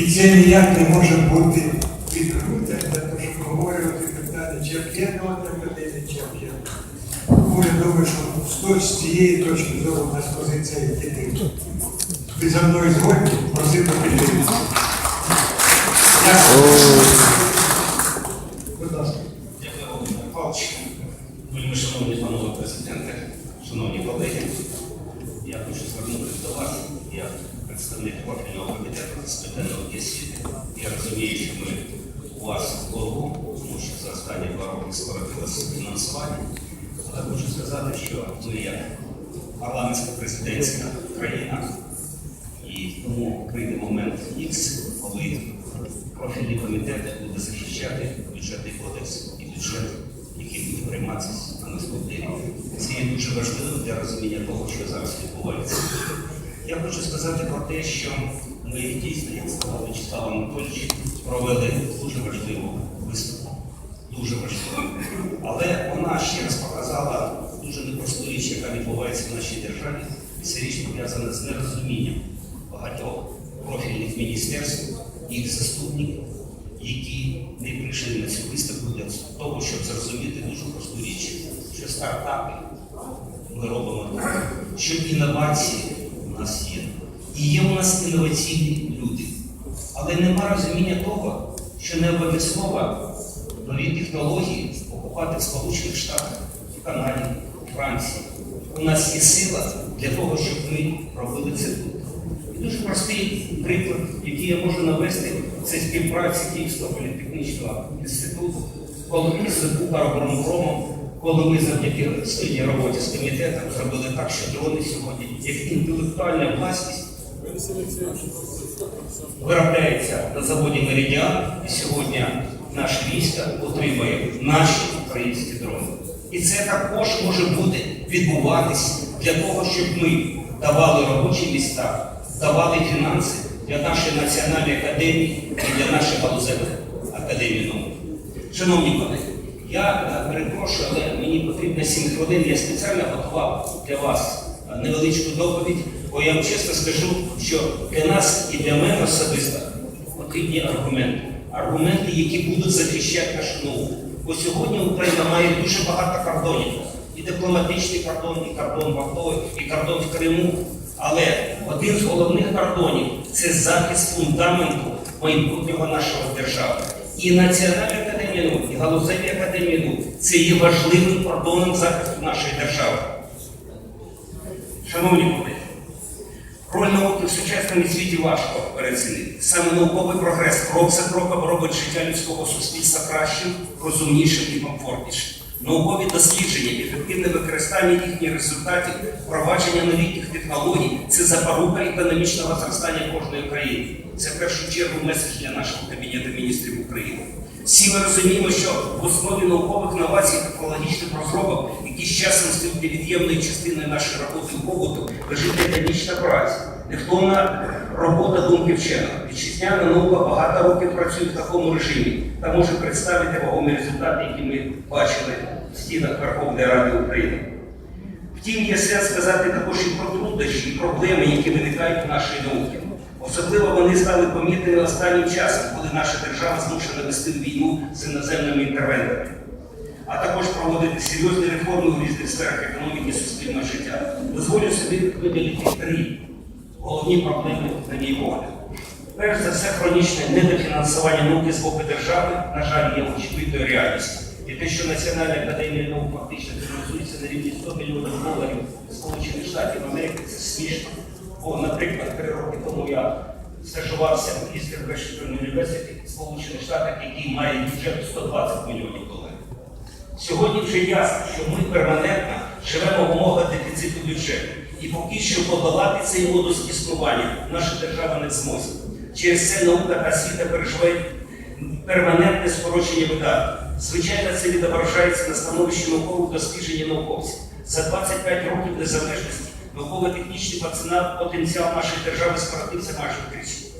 І це ніяк не може бути відкрите того, щоб обговорювати питання, чи об'єднувати людини, чи об'єднувати. Тому я думаю, що з цієї точки зору у нас позиція єдина. Ви за мною згодні, просив би підтримати. Дякую. Будь ласка. Дякую, Володимир Павлович. Вельми шановні панове президенти, шановні колеги, я хочу звернутися до вас як представник профільного комітету з питань освіти. Я розумію, що ми у вас боргу, тому що за останні два роки скоротилося фінансування. Але хочу сказати, що ми як парламентська президентська країна, і тому прийде момент Х, коли профільний комітет буде захищати бюджетний кодекс і бюджет, який буде прийматися на наступний рік. Це є дуже важливо для розуміння того, що зараз відбувається. Я хочу сказати про те, що ми дійсно, як сказав Вячеслав Анатольович, провели дуже важливу виставку. Дуже важливо. Але вона ще раз показала дуже непросту річ, яка відбувається в нашій державі. І ця річ пов'язана з нерозумінням багатьох профільних міністерств, їх заступників, які не прийшли на цю виставку для того, щоб зрозуміти дуже просту річ, що стартапи ми робимо що інновації у нас є. І є у нас інноваційні люди. Але нема розуміння того, що не обов'язково нові технології окупати в Сполучених Штатах, в Канаді, в Франції. У нас є сила для того, щоб ми робили це тут. І дуже простий приклад, який я можу навести, це співпраця Київського політехнічного інституту, коли з Укроборонпромом, коли ми завдяки своїй роботі з комітетом зробили так, що дрони сьогодні, як інтелектуальна власність, виробляється на заводі Меридіан, і сьогодні наше військо отримує наші українські дрони. І це також може бути відбуватися для того, щоб ми давали робочі місця, давали фінанси для нашої національної академії і для нашої галузевих академії наук. Шановні колеги, я е, перепрошую, але мені потрібно 7 хвилин. Я спеціально готував для вас е, невеличку доповідь, бо я вам чесно скажу, що для нас і для мене особисто потрібні аргументи. Аргументи, які будуть захищати нашу науку. Бо сьогодні Україна має дуже багато кордонів. І дипломатичний кордон, і кордон в АТО, і кордон в Криму. Але один з головних кордонів це захист фундаменту майбутнього нашого держави. І Національна академія і галузеві академії це є важливим кордоном захисту нашої держави. Шановні колеги, роль науки в сучасному світі важко переоцінити. Саме науковий прогрес крок за кроком робить життя людського суспільства кращим, розумнішим і комфортнішим. Наукові дослідження, ефективне використання їхніх результатів, впровадження новітніх технологій це запорука економічного зростання кожної країни. Це в першу чергу меседж для нашого Кабінету міністрів України. Всі ми розуміємо, що в основі наукових новацій і технологічних розробок, які з часом стають невід'ємною частиною нашої роботи побуту, лежить академічна праця, невтомна робота думки вченого. Вітчизняна наука багато років працює в такому режимі та може представити вагомі результати, які ми бачили в стінах Верховної Ради України. Втім, є сенс сказати також і про труднощі і проблеми, які виникають в нашій науці. Особливо вони стали помітними останнім часом, коли наша держава змушена вести війну з іноземними інтервенторами, а також проводити серйозні реформи у різних сферах економіки і суспільного життя. Дозволю собі виділити три головні проблеми на мій погляд. Перш за все, хронічне недофінансування науки з боку держави, на жаль, є очевидною реальністю. І те, що Національна академія наук фактично фінансується на рівні 100 мільйонів доларів Сполучених Штатів Америки, це смішно. Бо, наприклад, три роки тому я стажувався в Eastern Washington University в Сполучених Штатах, який має бюджет 120 мільйонів доларів. Сьогодні вже ясно, що ми перманентно живемо в умовах дефіциту бюджету. І поки що подолати цей модус існування наша держава не зможе. Через це наука та освіта переживають перманентне скорочення видатків. Звичайно, це відображається на становищі наукових досліджень науковців. За 25 років незалежності науково-технічний потенціал нашої держави скоротився майже втричі.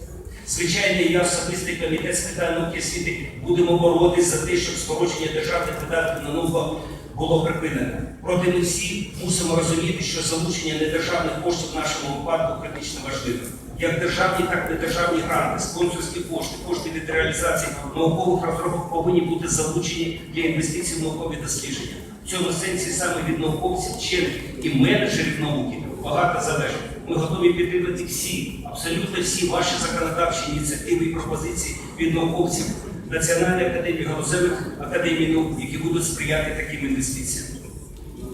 Звичайно, я особистий комітет з питань науки освіти будемо боротися за те, щоб скорочення державних видатків на науку було припинено. Проте ми всі мусимо розуміти, що залучення недержавних коштів в нашому випадку критично важливе. Як державні, так і недержавні гранти, спонсорські кошти, кошти від реалізації наукових розробок повинні бути залучені для інвестицій в наукові дослідження. В цьому сенсі саме від науковців, вчених і менеджерів науки багато залежить. Ми готові підтримати всі, абсолютно всі ваші законодавчі ініціативи і пропозиції від науковців Національної академії галузевих академій наук, які будуть сприяти таким інвестиціям.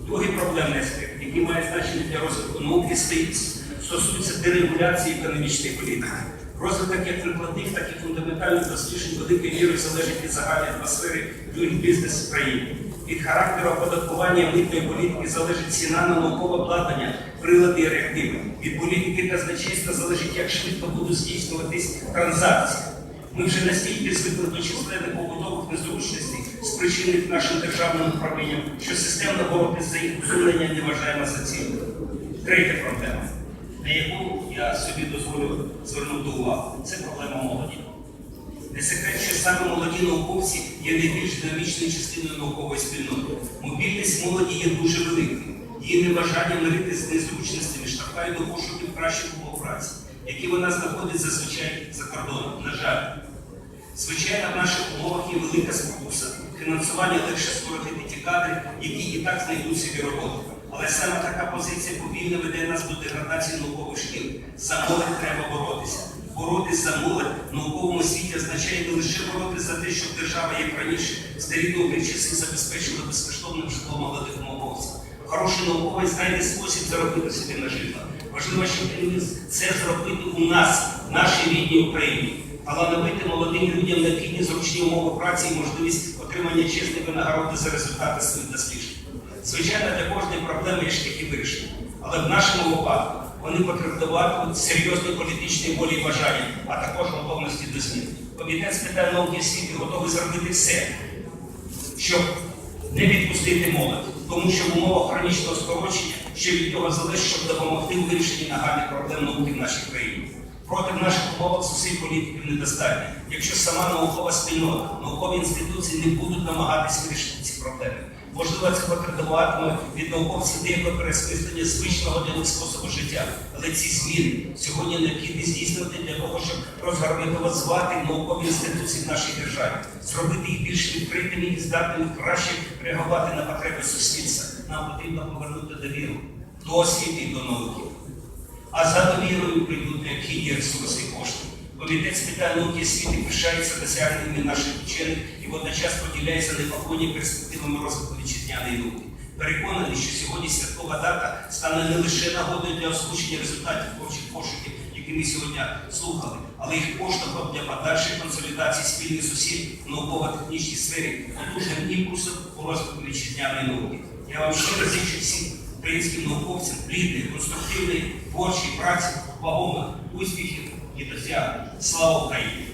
Другий проблемний аспект, який має значення для розвитку науки, стоїть, стосується дерегуляції економічної політики. Розвиток як прикладних, так і фундаментальних досліджень великою мірою залежить від загальної атмосфери doing business в країні. Від характеру оподаткування митної політики залежить ціна на наукове обладнання, прилади і реактиви. Від політики казначейства залежить, як швидко будуть здійснюватись транзакції. Ми вже настільки звикли до численних побутових незручностей, спричинених нашим державним управлінням, що системно боротися за їх усунення не вважаємо за ціль. Третя проблема, на яку я собі дозволю звернути увагу, це проблема молоді. Не секрет, що саме молоді науковці є найбільш динамічною частиною наукової спільноти. Мобільність молоді є дуже великою. Її небажання миритися з незручностями штовхає до пошуків кращих умов праці, які вона знаходить зазвичай за кордоном. На жаль, звичайно, в наших умовах є велика спокуса. Фінансування легше скоротити ті кадри, які і так знайдуть собі роботу. Але саме така позиція повільно веде нас до деградації наукових шкіл. За молодь треба боротися. Боротись за молодь в науковому світі означає не лише боротися за те, щоб держава, як раніше, старі добрі часи забезпечила безкоштовним житлом молодих науковців. Хороший науковець знайде спосіб заробити собі на житло. Важливо, щоб це зробити у нас, в нашій рідній Україні. Талановити молодим людям необхідні зручні умови праці і можливість отримання чесної винагороди за результати своїх досліджень. Звичайно, для кожної проблеми є шляхи вирішення, але в нашому випадку вони потребуватимуть серйозної політичної волі і бажання, а також готовності до змін. Комітет з питань науки освіти готовий зробити все, щоб не відпустити молодь, тому що в умовах хронічного скорочення, що від нього залежить, щоб допомогти у вирішенні нагальних проблем науки в нашій країні. Проти наших умовах зусиль політиків недостатньо, якщо сама наукова спільнота, наукові інституції не будуть намагатись вирішити ці проблеми. Можливо, це потребуватиме від науковців деякого переосмислення звичного для них способу життя. Але ці зміни сьогодні необхідно здійснювати для того, щоб розгармонізувати наукові інституції в нашій державі, зробити їх більш відкритими і здатними краще реагувати на потреби суспільства. Нам потрібно повернути довіру до освіти і до науки. А за довірою прийдуть необхідні ресурси і кошти. Комітет з питань науки і освіти пишається досягненнями наших вчених і водночас поділяється непокійні перспективами розвитку вітчизняної науки. Переконаний, що сьогодні святкова дата стане не лише нагодою для озвучення результатів творчих пошуків, які ми сьогодні слухали, але й поштовхом для подальшої консолідації спільних зусиль в науково-технічній сфері, потужним імпульсом у розвитку вітчизняної науки. Я вам щиро зичу всім українським науковцям плідної, конструктивної, творчої праці, вагомих успіхів і досягнень. Слава Україні!